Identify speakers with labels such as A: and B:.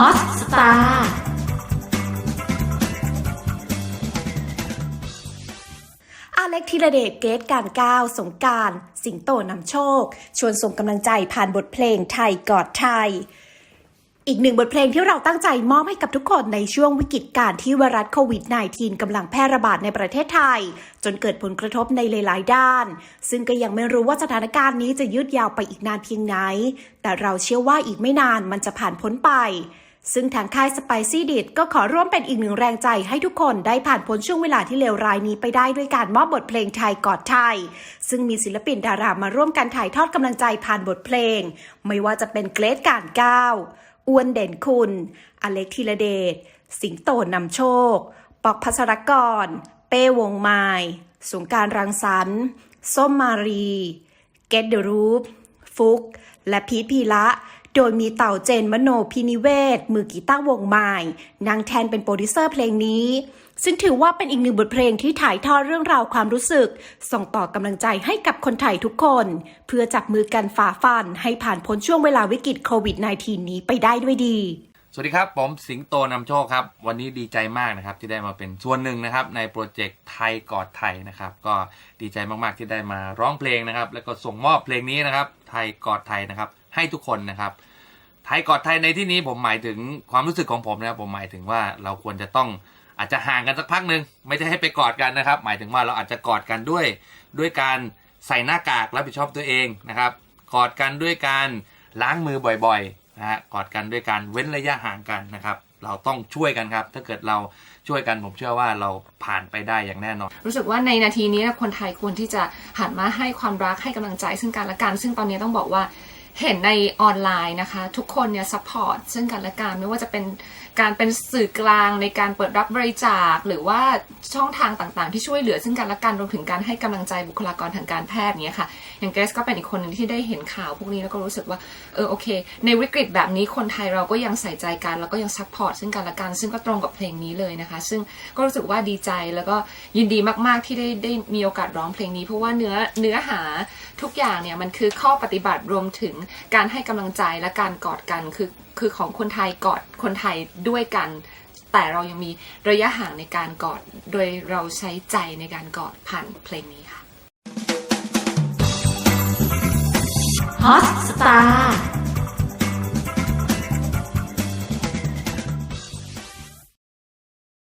A: ฮอสตาร์อาเล็กธีรเดชเกตการก้าวสงการสิงโตนำโชค ชวนส่งกำลังใจผ่านบทเพลงไทยกอดไทยอีกหนึ่งบทเพลงที่เราตั้งใจมอบให้กับทุกคนในช่วงวิกฤตการณ์ที่ไวรัสโควิด -19 กำลังแพร่ระบาดในประเทศไทย จนเกิดผลกระทบในหลาย ๆ ด้าน ซึ่งก็ยังไม่รู้ว่าสถานการณ์นี้จะยืดยาวไปอีกนานเพียงไหน แต่เราเชื่อว่าอีกไม่นานมันจะผ่านพ้นไป ซึ่งทางค่ายสไปซี่ดิดก็ขอร่วมเป็นอีกหนึ่งแรงใจให้ทุกคนได้ผ่านพ้นช่วงเวลาที่เลวร้ายนี้ไปได้ด้วยการมอบบทเพลงไทยกอดไทย ซึ่งมีศิลปินดารามาร่วมกันถ่ายทอดกำลังใจผ่านบทเพลง ไม่ว่าจะเป็นเกรทการก้าวอ้วนเด่นคุณ อเล็กธีรเดช สิงโตนำโชค ปอกพัสรกร เป้วงไม้สงการรังสรรค์ส้มมารี เกตเดอะรูปฟุก และพีทพีละ โดยมีเต่าเจนมโนพินิเวศ มือกีตาร์วงไม้นางแทนเป็นโปรดิวเซอร์เพลงนี้ ซึ่งถือว่าเป็นอีกหนึ่งบทเพลงที่ถ่ายทอดเรื่องราวความรู้สึก ส่งต่อกำลังใจให้กับคนไทยทุกคน เพื่อจับมือกันฝ่าฟัน ให้ผ่านพ้นช่วงเวลาวิกฤตโควิด -19 นี้ไปได้ด้วยดี
B: สวัสดีครับผมสิงโตนำโชคครับ วันนี้ดีใจมากนะครับที่ได้มาเป็นส่วนหนึ่งนะครับในโปรเจกต์ไทยกอดไทยนะครับก็ดีใจมากๆที่ได้มาร้องเพลงนะครับแล้วก็ส่งมอบเพลงนี้นะครับไทยกอดไทยนะครับ ให้ทุกคนนะครับไทยกอดไทยในที่นี้ผมหมายถึงความรู้สึกของผมนะครับผมหมายถึงว่าเราควรจะต้องอาจจะห่างกันสักพักหนึ่งไม่ใช่ให้ไปกอดกันนะครับ หมายถึงว่าเราอาจจะกอดกันด้วย ด้วยการใส่หน้ากากรับผิดชอบตัวเองนะครับ กอดกันด้วยการล้างมือบ่อยๆนะฮะกอดกันด้วยการเว้นระยะห่างกันนะครับ เราต้องช่วยกันครับ ถ้าเกิดเราช่วยกันผมเชื่อว่าเราผ่านไปได้อย่างแน่นอน
C: รู้สึกว่าในนาทีนี้คนไทยควรที่จะหันมาให้ความรักให้กำลังใจซึ่งกันและกัน ซึ่งตอนนี้ต้องบอกว่า เห็นในออนไลน์นะคะ ทุกคนเนี่ยซัพพอร์ตซึ่งกันและกันไม่ว่าจะเป็นการเป็นสื่อกลางในการเปิดรับบริจาค หรือว่าช่องทางต่างๆ ที่ช่วยเหลือซึ่งกันและกันรวมถึงการให้กำลังใจบุคลากรทางการแพทย์เนี่ยค่ะอย่างเกรซก็เป็นอีกคนหนึ่งที่ได้เห็นข่าวพวกนี้แล้วก็รู้สึกว่าเออโอเค ในวิกฤตแบบนี้คนไทยเราก็ยังใส่ใจกันแล้วก็ยังซัพพอร์ตซึ่งกันและกันซึ่งก็ตรงกับเพลงนี้เลยนะคะ ซึ่งก็รู้สึกว่าดีใจแล้วก็ยินดีมากๆที่ได้ได้มีโอกาสร้องเพลงนี้ เพราะว่าเนื้อเนื้อหาทุกอย่างเนี่ยมันคือข้อปฏิบัติรวมถึงการให้กำลังใจและการกอดกันคือคือของคนไทยกอดคนไทยด้วยกัน แต่เรายังมีระยะห่างในการกอด โดยเราใช้ใจในการกอดผ่านเพลงนี้ค่ะ
A: Hot Star